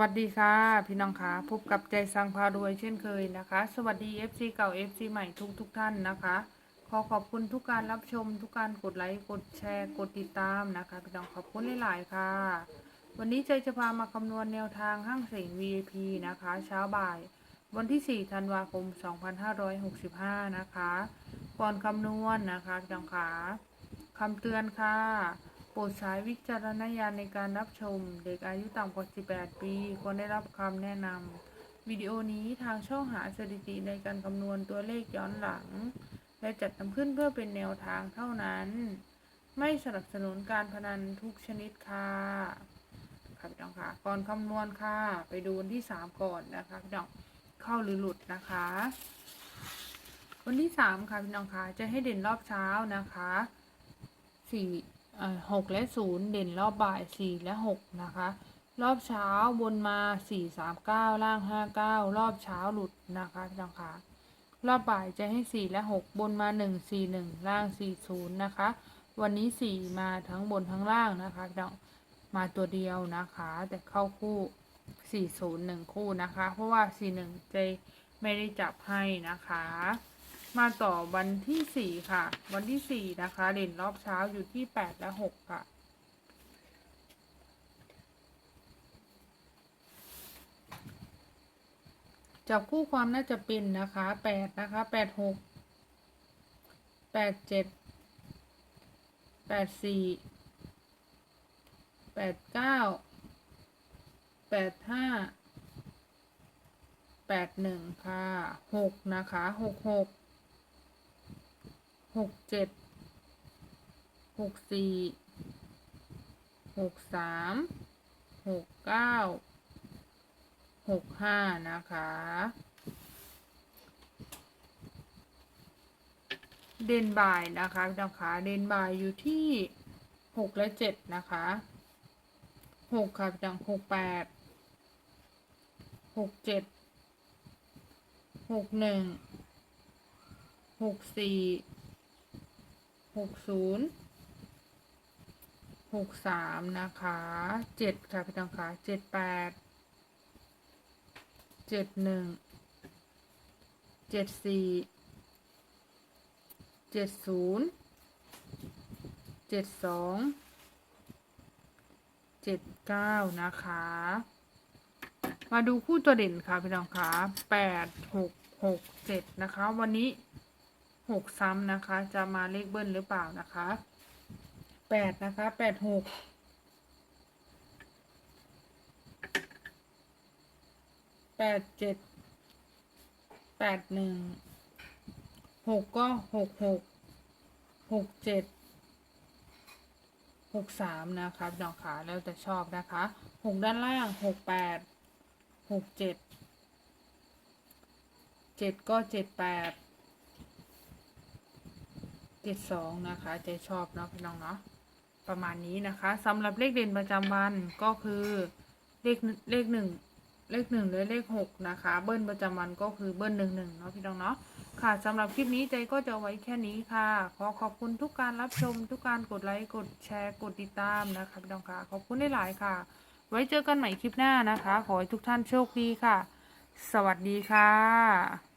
สวัสดีค่ะ พี่น้องคะพบกับใจสังพารวยเช่นเคยนะคะ สวัสดี FC เก่า FC ใหม่ทุกทุกท่านนะคะ ขอขอบคุณทุกการรับชม ทุกการกดไลค์กดแชร์กดติดตามนะคะ พี่น้องขอบคุณหลายๆค่ะ วันนี้ใจจะพามาคำนวณแนวทางห้างเสียง VIP นะคะ เช้าบ่าย วันที่ 4 ธันวาคม 2565 นะคะ ก่อนคำนวณนะคะพี่น้องคะคำเตือนค่ะ รดใช้วิจารณญาณในการรับชม เด็กอายุต่ำกว่า 18 ปีควรได้รับคำแนะนำวิดีโอนี้ทางช่องหาสถิติในการคำนวณตัวเลขย้อนหลัง และจัดทำขึ้นเพื่อเป็นแนวทางเท่านั้น ไม่สนับสนุนการพนันทุกชนิดค่ะค่ะพี่น้องค่ะก่อนคำนวณค่ะ ไปดูวันที่ 3 ก่อนนะคะพี่น้องเข้าหรือหลุดนะคะ วันที่ 3 ค่ะพี่น้องค่ะจะให้เด่นรอบเช้านะคะสี่ หกและศูนย์เด่นรอบบ่ายสี่และหกนะคะ รอบเช้าบนมาสี่สามเก้าล่างห้าเก้ารอบเช้าหลุดนะคะพี่น้องคะรอบบ่ายจะให้สี่และหกบนมาหนึ่งสี่หนึ่งล่างสี่ศูนย์นะคะ วันนี้สี่มาทั้งบนทั้งล่างนะคะพี่น้องมาตัวเดียวนะคะ แต่เข้าคู่สี่ศูนย์หนึ่งคู่นะคะ เพราะว่าสี่หนึ่งใจไม่ได้จับให้นะคะ มาต่อวันที่สี่ค่ะ วันที่สี่นะคะเด่นรอบเช้าอยู่ที่แปดและหกค่ะ จับคู่ความน่าจะเป็นนะคะแปดนะคะแปดหกแปดเจ็ดแปดสี่แปดเก้าแปดห้าแปดหนึ่งค่ะหกนะคะหกหก หกเจ็ดหกสี่หกสามหกเก้าหกห้านะคะ เด่นบ่ายนะคะพี่น้องคะเด่นบ่ายอยู่ที่หกและเจ็ดนะคะหกค่ะพี่น้องหกแปดหกเจ็ดหกหนึ่งหกสี่ หกศูนย์หกสามนะคะเจ็ดค่ะพี่น้องค่ะเจ็ดแปดเจ็ดหนึ่งเจ็ดสี่เจ็ดศูนย์เจ็ดสองเจ็ดเก้านะคะ มาดูคู่ตัวเด่นค่ะพี่น้องค่ะแปดหกหกเจ็ดนะคะ วันนี้ หกซ้ำนะคะ จะมาเลขเบิ้ลหรือเปล่านะคะแปดนะคะแปดหกแปดเจ็ดแปดหนึ่งหกก็หกหกหกเจ็ดหกสามนะคะพี่น้องขาแล้วแต่ชอบนะคะหกด้านล่างหกแปดหกเจ็ดเจ็ดก็เจ็ดแปด เจ็ดสองนะคะใจชอบเนาะพี่น้องเนาะประมาณนี้นะคะสำหรับเลขเด่นประจำวันก็คือเลขเลขหนึ่งเลขหนึ่งหรือเลขหกนะคะ เบิ้ลประจำวันก็คือเบิ้ลหนึ่งหนึ่งเนาะพี่น้องเนาะค่ะสำหรับคลิปนี้ใจก็จะไว้แค่นี้ค่ะ ขอขอบคุณทุกการรับชม ทุกการกดไลค์กดแชร์กดติดตามนะคะพี่น้องค่ะขอบคุณหลายๆค่ะ ไว้เจอกันใหม่คลิปหน้านะคะ ขอให้ทุกท่านโชคดีค่ะ สวัสดีค่ะ